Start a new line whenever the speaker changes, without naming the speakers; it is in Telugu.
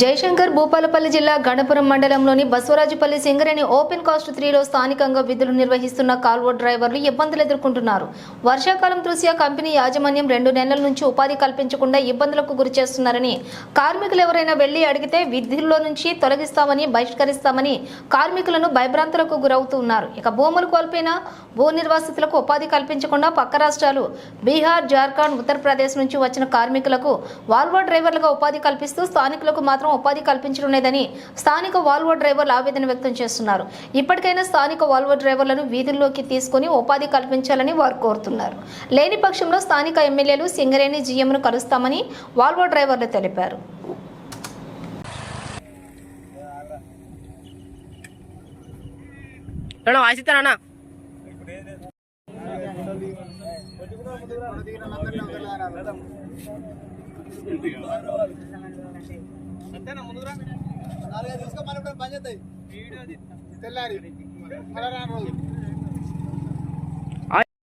జయశంకర్ భూపాలపల్లి జిల్లా గణపురం మండలంలోని బసవరాజుపల్లి సింగరేణి ఓపెన్ కాస్ట్ త్రీలో స్థానికంగా విధులు నిర్వహిస్తున్న కాల్వో డ్రైవర్లు ఇబ్బందులు ఎదుర్కొంటున్నారు. వర్షాకాలం దృష్ట్యా కంపెనీ యాజమాన్యం రెండు నెలల నుంచి ఉపాధి కల్పించకుండా ఇబ్బందులకు గురి చేస్తున్నారని కార్మికులు ఎవరైనా వెళ్ళి అడిగితే విధుల్లో నుంచి తొలగిస్తామని బహిష్కరిస్తామని కార్మికులను భయభ్రాంతులకు గురవుతున్నారు ఇక భూములు కోల్పోయిన భూ నిర్వాసితులకు ఉపాధి కల్పించకుండా పక్క రాష్ట్రాలు బీహార్ జార్ఖండ్ ఉత్తరప్రదేశ్ నుంచి వచ్చిన కార్మికులకు వాల్వో డ్రైవర్లుగా ఉపాధి కల్పిస్తూ స్థానికులకు మాత్రం ఉపాధి కల్పించడం లేదని స్థానిక వాల్వో డ్రైవర్లు ఆవేదన వ్యక్తం చేస్తున్నారు. ఇప్పటికైనా స్థానిక వాల్వో డ్రైవర్లను వీధుల్లోకి తీసుకుని ఉపాధి కల్పించాలని వారు కోరుతున్నారు. లేని పక్షంలో స్థానిక ఎమ్మెల్యేలు సింగరేణి జీఎంను కలుస్తామని వాల్వో డ్రైవర్లు తెలిపారు.
అన్న వాయిస్ ఇస్తానన్నా
నాలుగైదు తీసుకో మన పని చేస్తాయి తెల్లారి మళ్ళా రాను రోజు